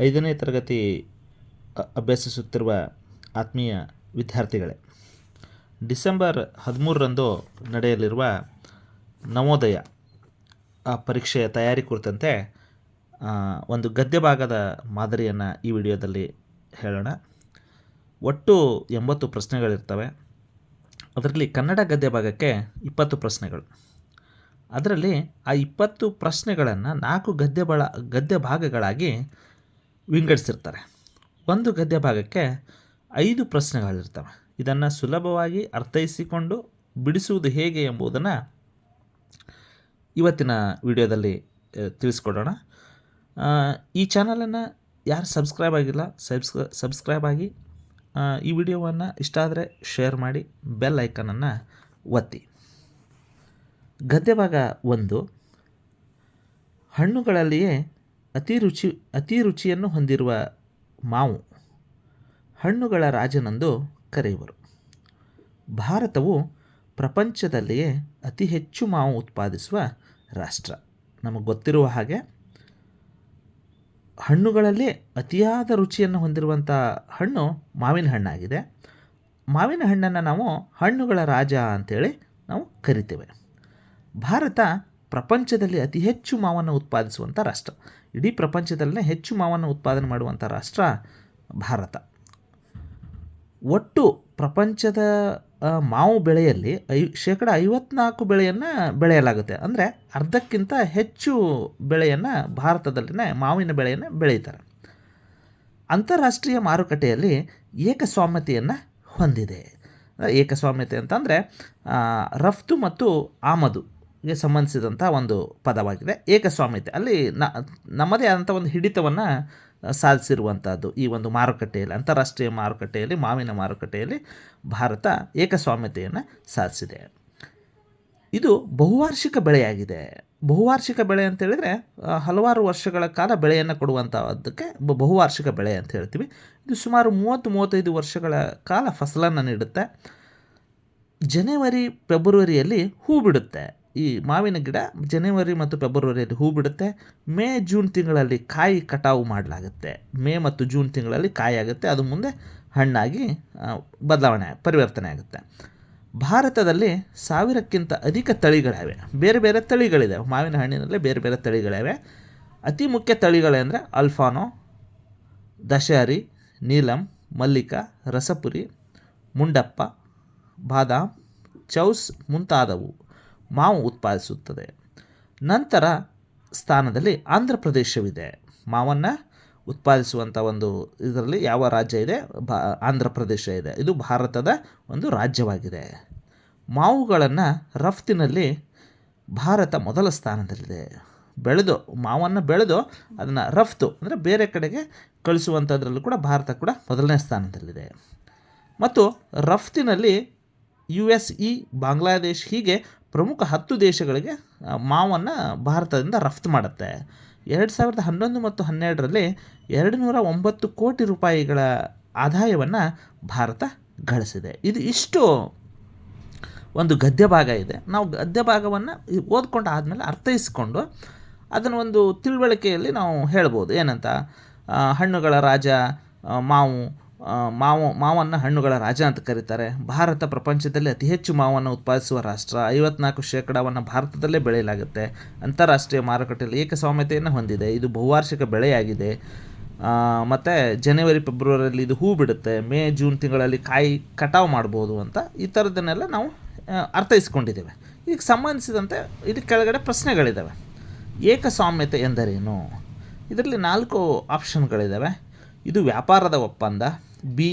ಐದನೇ ತರಗತಿ ಅಭ್ಯಸಿಸುತ್ತಿರುವ ಆತ್ಮೀಯ ವಿದ್ಯಾರ್ಥಿಗಳೇ, ಡಿಸೆಂಬರ್ ಹದಿಮೂರರಂದು ನಡೆಯಲಿರುವ ನವೋದಯ, ಆ ಪರೀಕ್ಷೆಯ ತಯಾರಿ ಕುರಿತಂತೆ ಒಂದು ಗದ್ಯ ಭಾಗದ ಮಾದರಿಯನ್ನು ಈ ವಿಡಿಯೋದಲ್ಲಿ ಹೇಳೋಣ. ಒಟ್ಟು ಎಂಬತ್ತು ಪ್ರಶ್ನೆಗಳಿರ್ತವೆ. ಅದರಲ್ಲಿ ಕನ್ನಡ ಗದ್ಯ ಭಾಗಕ್ಕೆ ಇಪ್ಪತ್ತು ಪ್ರಶ್ನೆಗಳು. ಅದರಲ್ಲಿ ಆ ಇಪ್ಪತ್ತು ಪ್ರಶ್ನೆಗಳನ್ನು ನಾಲ್ಕು ಗದ್ಯ ಬಳ ಗದ್ಯ ಭಾಗಗಳಾಗಿ ವಿಂಗಡಿಸಿರ್ತಾರೆ. ಒಂದು ಗದ್ಯ ಭಾಗಕ್ಕೆ ಐದು ಪ್ರಶ್ನೆಗಳಿರ್ತವೆ. ಇದನ್ನು ಸುಲಭವಾಗಿ ಅರ್ಥೈಸಿಕೊಂಡು ಬಿಡಿಸುವುದು ಹೇಗೆ ಎಂಬುದನ್ನು ಇವತ್ತಿನ ವಿಡಿಯೋದಲ್ಲಿ ತಿಳಿಸ್ಕೊಡೋಣ. ಈ ಚಾನಲನ್ನು ಯಾರು ಸಬ್ಸ್ಕ್ರೈಬ್ ಆಗಿಲ್ಲ ಸಬ್ಸ್ಕ್ರೈ ಸಬ್ಸ್ಕ್ರೈಬ್ ಆಗಿ ಈ ವಿಡಿಯೋವನ್ನು ಇಷ್ಟ ಆದರೆ ಶೇರ್ ಮಾಡಿ, ಬೆಲ್ ಐಕನನ್ನು ಒತ್ತಿ. ಗದ್ಯ ಭಾಗ ಒಂದು, ಹಣ್ಣುಗಳಲ್ಲಿಯೇ ಅತಿ ರುಚಿ, ಅತಿ ರುಚಿಯನ್ನು ಹೊಂದಿರುವ ಮಾವು ಹಣ್ಣುಗಳ ರಾಜನೆಂದು ಕರೆಯುವರು. ಭಾರತವು ಪ್ರಪಂಚದಲ್ಲಿಯೇ ಅತಿ ಹೆಚ್ಚು ಮಾವು ಉತ್ಪಾದಿಸುವ ರಾಷ್ಟ್ರ. ನಮಗೆ ಗೊತ್ತಿರುವ ಹಾಗೆ ಹಣ್ಣುಗಳಲ್ಲಿ ಅತಿಯಾದ ರುಚಿಯನ್ನು ಹೊಂದಿರುವಂಥ ಹಣ್ಣು ಮಾವಿನ ಹಣ್ಣಾಗಿದೆ. ಮಾವಿನ ಹಣ್ಣನ್ನು ನಾವು ಹಣ್ಣುಗಳ ರಾಜ ಅಂತೇಳಿ ನಾವು ಕರಿತೇವೆ. ಭಾರತ ಪ್ರಪಂಚದಲ್ಲಿ ಅತಿ ಹೆಚ್ಚು ಮಾವನ್ನು ಉತ್ಪಾದಿಸುವಂಥ ರಾಷ್ಟ್ರ. ಇಡೀ ಪ್ರಪಂಚದಲ್ಲೇ ಹೆಚ್ಚು ಮಾವನ್ನು ಉತ್ಪಾದನೆ ಮಾಡುವಂಥ ರಾಷ್ಟ್ರ ಭಾರತ. ಒಟ್ಟು ಪ್ರಪಂಚದ ಮಾವು ಬೆಳೆಯಲ್ಲಿ ಐ, ಶೇಕಡ ಐವತ್ನಾಲ್ಕು ಬೆಳೆಯನ್ನು ಬೆಳೆಯಲಾಗುತ್ತೆ. ಅಂದರೆ ಅರ್ಧಕ್ಕಿಂತ ಹೆಚ್ಚು ಬೆಳೆಯನ್ನು ಭಾರತದಲ್ಲಿನೇ, ಮಾವಿನ ಬೆಳೆಯನ್ನು ಬೆಳೀತಾರೆ ಅಂತಾರಾಷ್ಟ್ರೀಯ ಮಾರುಕಟ್ಟೆಯಲ್ಲಿ ಏಕಸ್ವಾಮ್ಯತೆಯನ್ನು ಹೊಂದಿದೆ. ಏಕಸ್ವಾಮ್ಯತೆ ಅಂತಂದರೆ ರಫ್ತು ಮತ್ತು ಆಮದುಗೆ ಸಂಬಂಧಿಸಿದಂಥ ಒಂದು ಪದವಾಗಿದೆ. ಏಕಸ್ವಾಮ್ಯತೆ. ಅಲ್ಲಿ ನ, ನಮ್ಮದೇ ಆದಂಥ ಒಂದು ಹಿಡಿತವನ್ನು ಸಾಧಿಸಿರುವಂಥದ್ದು ಈ ಒಂದು ಮಾರುಕಟ್ಟೆಯಲ್ಲಿ, ಅಂತಾರಾಷ್ಟ್ರೀಯ ಮಾರುಕಟ್ಟೆಯಲ್ಲಿ, ಮಾವಿನ ಮಾರುಕಟ್ಟೆಯಲ್ಲಿ ಭಾರತ ಏಕಸ್ವಾಮ್ಯತೆಯನ್ನು ಸಾಧಿಸಿದೆ. ಇದು ಬಹುವಾರ್ಷಿಕ ಬೆಳೆಯಾಗಿದೆ. ಬಹುವಾರ್ಷಿಕ ಬೆಳೆ ಅಂತ ಹೇಳಿದರೆ ಹಲವಾರು ವರ್ಷಗಳ ಕಾಲ ಬೆಳೆಯನ್ನು ಕೊಡುವಂಥದ್ದಕ್ಕೆ ಬಹುವಾರ್ಷಿಕ ಬೆಳೆ ಅಂತ ಹೇಳ್ತೀವಿ. ಇದು ಸುಮಾರು ಮೂವತ್ತು, ಮೂವತ್ತೈದು ವರ್ಷಗಳ ಕಾಲ ಫಸಲನ್ನು ನೀಡುತ್ತೆ. ಜನವರಿ, ಫೆಬ್ರವರಿಯಲ್ಲಿ ಹೂ ಬಿಡುತ್ತೆ. ಈ ಮಾವಿನ ಗಿಡ ಜನವರಿ ಮತ್ತು ಫೆಬ್ರವರಿಯಲ್ಲಿ ಹೂ ಬಿಡುತ್ತೆ. ಮೇ, ಜೂನ್ ತಿಂಗಳಲ್ಲಿ ಕಾಯಿ ಕಟಾವು ಮಾಡಲಾಗುತ್ತೆ. ಮೇ ಮತ್ತು ಜೂನ್ ತಿಂಗಳಲ್ಲಿ ಕಾಯಿ ಆಗುತ್ತೆ. ಅದು ಮುಂದೆ ಹಣ್ಣಾಗಿ ಬದಲಾವಣೆ, ಪರಿವರ್ತನೆ ಆಗುತ್ತೆ. ಭಾರತದಲ್ಲಿ ಸಾವಿರಕ್ಕಿಂತ ಅಧಿಕ ತಳಿಗಳಿವೆ. ಬೇರೆ ಬೇರೆ ತಳಿಗಳಿದೆ. ಮಾವಿನ ಹಣ್ಣಿನಲ್ಲೇ ಬೇರೆ ಬೇರೆ ತಳಿಗಳಿವೆ. ಅತಿ ಮುಖ್ಯ ತಳಿಗಳೆಂದರೆ ಅಲ್ಫಾನೋ, ದಶಹರಿ, ನೀಲಂ, ಮಲ್ಲಿಕ, ರಸಪುರಿ, ಮುಂಡಪ್ಪ, ಬಾದಾಮ್, ಚೌಸ್ ಮುಂತಾದವು. ಮಾವು ಉತ್ಪಾದಿಸುತ್ತದೆ. ನಂತರ ಸ್ಥಾನದಲ್ಲಿ ಆಂಧ್ರ ಪ್ರದೇಶವಿದೆ. ಮಾವನ್ನು ಉತ್ಪಾದಿಸುವಂಥ ಒಂದು ಇದರಲ್ಲಿ ಯಾವ ರಾಜ್ಯ ಇದೆ? ಬಾ ಆಂಧ್ರ ಪ್ರದೇಶ ಇದೆ. ಇದು ಭಾರತದ ಒಂದು ರಾಜ್ಯವಾಗಿದೆ. ಮಾವುಗಳನ್ನು ರಫ್ತಿನಲ್ಲಿ ಭಾರತ ಮೊದಲ ಸ್ಥಾನದಲ್ಲಿದೆ. ಬೆಳೆದು, ಮಾವನ್ನು ಬೆಳೆದು ಅದನ್ನು ರಫ್ತು ಅಂದರೆ ಬೇರೆ ಕಡೆಗೆ ಕಳಿಸುವಂಥದ್ರಲ್ಲೂ ಕೂಡ ಭಾರತ ಕೂಡ ಮೊದಲನೇ ಸ್ಥಾನದಲ್ಲಿದೆ. ಮತ್ತು ರಫ್ತಿನಲ್ಲಿ ಯು ಎಸ್ ಇ, ಬಾಂಗ್ಲಾದೇಶ್ ಹೀಗೆ ಪ್ರಮುಖ ಹತ್ತು ದೇಶಗಳಿಗೆ ಮಾವನ್ನು ಭಾರತದಿಂದ ರಫ್ತು ಮಾಡುತ್ತೆ. ಎರಡು ಸಾವಿರದ ಹನ್ನೊಂದು ಮತ್ತು ಹನ್ನೆರಡರಲ್ಲಿ ಎರಡು ನೂರ ಒಂಬತ್ತು ಕೋಟಿ ರೂಪಾಯಿಗಳ ಆದಾಯವನ್ನು ಭಾರತ ಗಳಿಸಿದೆ. ಇದು ಇಷ್ಟು ಒಂದು ಗದ್ಯ ಭಾಗ ಇದೆ. ನಾವು ಗದ್ಯ ಭಾಗವನ್ನು ಓದ್ಕೊಂಡು ಆದಮೇಲೆ ಅರ್ಥೈಸ್ಕೊಂಡು ಅದನ್ನು ಒಂದು ತಿಳುವಳಿಕೆಯಲ್ಲಿ ನಾವು ಹೇಳ್ಬೋದು. ಏನಂತ? ಹಣ್ಣುಗಳ ರಾಜ ಮಾವು ಮಾವು, ಮಾವನ್ನು ಹಣ್ಣುಗಳ ರಾಜ ಅಂತ ಕರೀತಾರೆ. ಭಾರತ ಪ್ರಪಂಚದಲ್ಲಿ ಅತಿ ಹೆಚ್ಚು ಮಾವನ್ನು ಉತ್ಪಾದಿಸುವ ರಾಷ್ಟ್ರ. ಐವತ್ನಾಲ್ಕು ಶೇಕಡಾವನ್ನು ಭಾರತದಲ್ಲೇ ಬೆಳೆಯಲಾಗುತ್ತೆ. ಅಂತಾರಾಷ್ಟ್ರೀಯ ಮಾರುಕಟ್ಟೆಯಲ್ಲಿ ಏಕಸ್ವಾಮ್ಯತೆಯನ್ನು ಹೊಂದಿದೆ. ಇದು ಬಹುವಾರ್ಷಿಕ ಬೆಳೆಯಾಗಿದೆ. ಮತ್ತು ಜನವರಿ, ಫೆಬ್ರವರಿಯಲ್ಲಿ ಇದು ಹೂ ಬಿಡುತ್ತೆ ಮೇ, ಜೂನ್ ತಿಂಗಳಲ್ಲಿ ಕಾಯಿ ಕಟಾವು ಮಾಡ್ಬೋದು ಅಂತ ಈ ಥರದನ್ನೆಲ್ಲ ನಾವು ಅರ್ಥೈಸ್ಕೊಂಡಿದ್ದೇವೆ. ಇದಕ್ಕೆ ಸಂಬಂಧಿಸಿದಂತೆ ಇದಕ್ಕೆ ಕೆಳಗಡೆ ಪ್ರಶ್ನೆಗಳಿದ್ದಾವೆ. ಏಕಸ್ವಾಮ್ಯತೆ ಎಂದರೇನು? ಇದರಲ್ಲಿ ನಾಲ್ಕು ಆಪ್ಷನ್ಗಳಿದ್ದಾವೆ ಇದು ವ್ಯಾಪಾರದ ಒಪ್ಪಂದ. ಬಿ,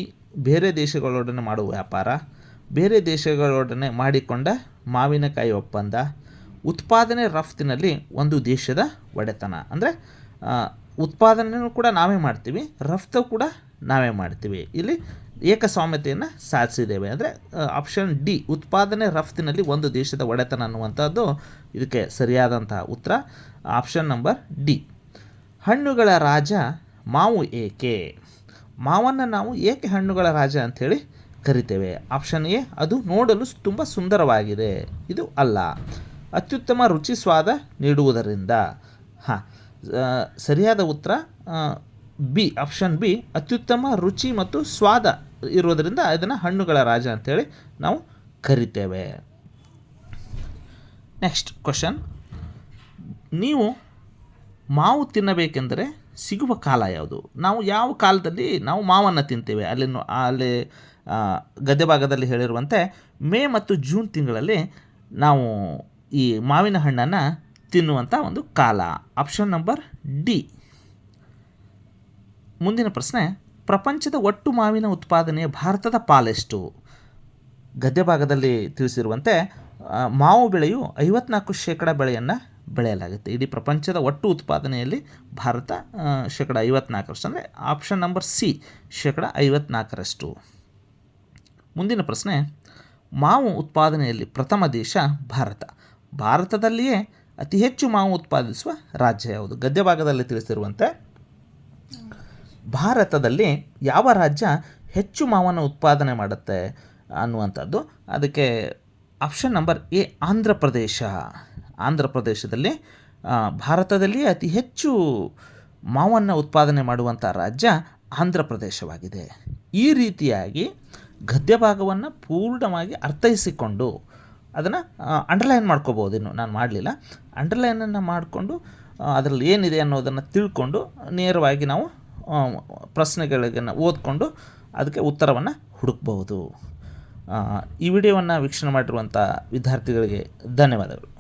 ಬೇರೆ ದೇಶಗಳೊಡನೆ ಮಾಡುವ ವ್ಯಾಪಾರ, ಬೇರೆ ದೇಶಗಳೊಡನೆ ಮಾಡಿಕೊಂಡ ಮಾವಿನಕಾಯಿ ಒಪ್ಪಂದ, ಉತ್ಪಾದನೆ ರಫ್ತಿನಲ್ಲಿ ಒಂದು ದೇಶದ ಒಡೆತನ. ಅಂದರೆ ಉತ್ಪಾದನೆಯೂ ಕೂಡ ನಾವೇ ಮಾಡ್ತೀವಿ, ರಫ್ತು ಕೂಡ ನಾವೇ ಮಾಡ್ತೀವಿ. ಇಲ್ಲಿ ಏಕಸ್ವಾಮ್ಯತೆಯನ್ನು ಸಾಧಿಸಿದ್ದೇವೆ. ಅಂದರೆ ಆಪ್ಷನ್ ಡಿ, ಉತ್ಪಾದನೆ ರಫ್ತಿನಲ್ಲಿ ಒಂದು ದೇಶದ ಒಡೆತನ ಅನ್ನುವಂಥದ್ದು ಇದಕ್ಕೆ ಸರಿಯಾದಂತಹ ಉತ್ತರ. ಆಪ್ಷನ್ ನಂಬರ್ ಡಿ, ಹಣ್ಣುಗಳ ರಾಜ ಮಾವು ಏಕೆ? ಮಾವನ್ನು ನಾವು ಏಕೆ ಹಣ್ಣುಗಳ ರಾಜ ಅಂಥೇಳಿ ಕರಿತೇವೆ? ಆಪ್ಷನ್ ಎ, ಅದು ನೋಡಲು ತುಂಬ ಸುಂದರವಾಗಿದೆ. ಇದು ಅಲ್ಲ. ಅತ್ಯುತ್ತಮ ರುಚಿ ಸ್ವಾದ ನೀಡುವುದರಿಂದ. ಹಾಂ ಸರಿಯಾದ ಉತ್ತರ ಬಿ ಆಪ್ಷನ್ ಬಿ ಅತ್ಯುತ್ತಮ ರುಚಿ ಮತ್ತು ಸ್ವಾದ ಇರೋದರಿಂದ ಇದನ್ನು ಹಣ್ಣುಗಳ ರಾಜ ಅಂತೇಳಿ ನಾವು ಕರಿತೇವೆ. ನೆಕ್ಸ್ಟ್ ಕ್ವಶನ್ ನೀವು ಮಾವು ತಿನ್ನಬೇಕೆಂದರೆ ಸಿಗುವ ಕಾಲ ಯಾವುದು? ನಾವು ಯಾವ ಕಾಲದಲ್ಲಿ ನಾವು ಮಾವನ್ನು ತಿಂತೇವೆ? ಅಲ್ಲಿ ಅಲ್ಲಿ ಗದ್ದೆ ಭಾಗದಲ್ಲಿ ಹೇಳಿರುವಂತೆ ಮೇ ಮತ್ತು ಜೂನ್ ತಿಂಗಳಲ್ಲಿ ನಾವು ಈ ಮಾವಿನ ಹಣ್ಣನ್ನು ತಿನ್ನುವಂಥ ಒಂದು ಕಾಲ. Option number D. ಮುಂದಿನ ಪ್ರಶ್ನೆ, ಪ್ರಪಂಚದ ಒಟ್ಟು ಮಾವಿನ ಉತ್ಪಾದನೆಯ ಭಾರತದ ಪಾಲೆಷ್ಟು? ಗದ್ದೆ ಭಾಗದಲ್ಲಿ ತಿಳಿಸಿರುವಂತೆ ಮಾವು ಬೆಳೆಯು ಐವತ್ನಾಲ್ಕು ಶೇಕಡ ಬೆಳೆಯನ್ನು ಬೆಳೆಯಲಾಗುತ್ತೆ. ಇಡೀ ಪ್ರಪಂಚದ ಒಟ್ಟು ಉತ್ಪಾದನೆಯಲ್ಲಿ ಭಾರತ ಶೇಕಡ ಐವತ್ನಾಲ್ಕರಷ್ಟು, ಅಂದರೆ ಆಪ್ಷನ್ ನಂಬರ್ ಸಿ ಶೇಕಡ ಐವತ್ನಾಲ್ಕರಷ್ಟು. ಮುಂದಿನ ಪ್ರಶ್ನೆ, ಮಾವು ಉತ್ಪಾದನೆಯಲ್ಲಿ ಪ್ರಥಮ ದೇಶ ಭಾರತ. ಭಾರತದಲ್ಲಿಯೇ ಅತಿ ಹೆಚ್ಚು ಮಾವು ಉತ್ಪಾದಿಸುವ ರಾಜ್ಯ ಯಾವುದು? ಗದ್ಯ ಭಾಗದಲ್ಲಿ ತಿಳಿಸಿರುವಂತೆ, ಭಾರತದಲ್ಲಿ ಯಾವ ರಾಜ್ಯ ಹೆಚ್ಚು ಮಾವನ್ನು ಉತ್ಪಾದನೆ ಮಾಡುತ್ತೆ ಅನ್ನುವಂಥದ್ದು. ಅದಕ್ಕೆ option number A Andhra Pradesh. Andhra ಪ್ರದೇಶದಲ್ಲಿ ಭಾರತದಲ್ಲಿ ಅತಿ ಹೆಚ್ಚು ಮಾವನ್ನು ಉತ್ಪಾದನೆ ಮಾಡುವಂಥ ರಾಜ್ಯ ಆಂಧ್ರ ಪ್ರದೇಶವಾಗಿದೆ. ಈ ರೀತಿಯಾಗಿ ಗದ್ಯ ಭಾಗವನ್ನು ಪೂರ್ಣವಾಗಿ ಅರ್ಥೈಸಿಕೊಂಡು ಅದನ್ನು ಅಂಡರ್ಲೈನ್ ಮಾಡ್ಕೋಬೋದು ಇನ್ನು ನಾನು ಮಾಡಲಿಲ್ಲ. ಅಂಡರ್ಲೈನನ್ನು ಮಾಡಿಕೊಂಡು ಅದರಲ್ಲಿ ಏನಿದೆ ಅನ್ನೋದನ್ನು ತಿಳ್ಕೊಂಡು ನೇರವಾಗಿ ನಾವು ಆ, ಪ್ರಶ್ನೆಗಳಿಗೆ ಓದ್ಕೊಂಡು ಅದಕ್ಕೆ ಉತ್ತರವನ್ನು ಹುಡುಕ್ಬಹುದು. ಈ ವಿಡಿಯೋವನ್ನು ವೀಕ್ಷಣೆ ಮಾಡಿರುವಂಥ ವಿದ್ಯಾರ್ಥಿಗಳಿಗೆ ಧನ್ಯವಾದಗಳು.